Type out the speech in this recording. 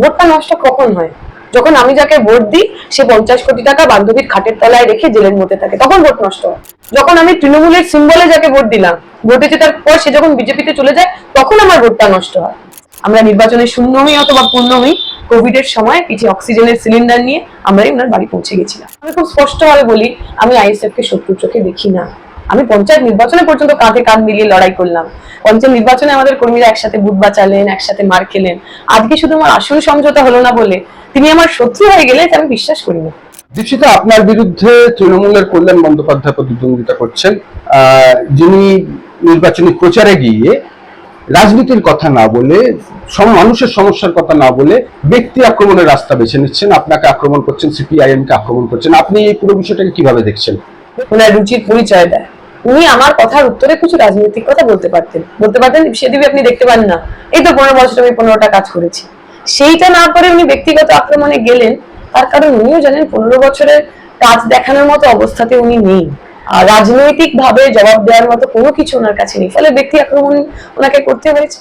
ভোটটা নষ্ট কখন হয়? যখন আমি যাকে ভোট দিই, সে পঞ্চাশ কোটি টাকা বান্ধবীর খাটের তলায় রেখে জেলের মধ্যে থাকে, তখন ভোট নষ্ট হয়। যখন আমি তৃণমূলের সিম্বলে যাকে ভোট দিলাম, ভোটে জেতার পর সে যখন বিজেপিতে চলে যায়, তখন আমার ভোটটা নষ্ট হয়। আমরা নির্বাচনে শূন্য হই অথবা পূর্ণ হই কোভিড এর সময় পিছিয়ে অক্সিজেনের সিলিন্ডার নিয়ে আমরাই ওনার বাড়ি পৌঁছে গেছিলাম। আমি খুব স্পষ্টভাবে বলি, আমি আইএসএফ কে শত্রু চোখে দেখি না। আমি পঞ্চায়েত নির্বাচনে পর্যন্ত কাঁধে কাঁধ মিলিয়ে লড়াই করলাম। পঞ্চায়েত নির্বাচনে আমাদের কর্মীরা একসাথে বুথ বাঁচালেন একসাথে মার খেলেন। আজকে শুধু আমার আসন সমঝোতা হলো না বলে তিনি আমার শত্রু হয়ে গেলে আমি বিশ্বাস করি না। দীক্ষিতা আপনার বিরুদ্ধে তৃণমূলের কল্যাণ বন্দ্যোপাধ্যায় প্রতিদ্বন্দ্বিতা করছেন। যিনি নির্বাচনী প্রচারে গিয়ে রাজনীতির কথা না বলে মানুষের সমস্যার কথা না বলে ব্যক্তি আক্রমণের রাস্তা বেছে নিচ্ছেন। আপনাকে আক্রমণ করছেন সিপিআইএম কে আক্রমণ করছেন। আপনি এই পুরো বিষয়টাকে কীভাবে দেখছেন? ওনার রুচির পরিচয় দেয়। উনি আমার কথার উত্তরে কিছু রাজনৈতিক কথা বলতে পারতেন। বলতে পারতেন সেদিকে আপনি দেখতে পান না। এই তো পনেরো বছর আমি পনেরোটা কাজ করেছি। সেইটা না করে উনি ব্যক্তিগত আক্রমণে গেলেন। তার কারণ উনিও জানেন, পনেরো বছরের কাজ দেখানোর মতো অবস্থাতে উনি নেই। রাজনৈতিক ভাবে জবাব দেওয়ার মতো কোনো কিছু ওনার কাছে নেই। ফলে ব্যক্তি আক্রমণ ওনাকে করতে হয়েছে।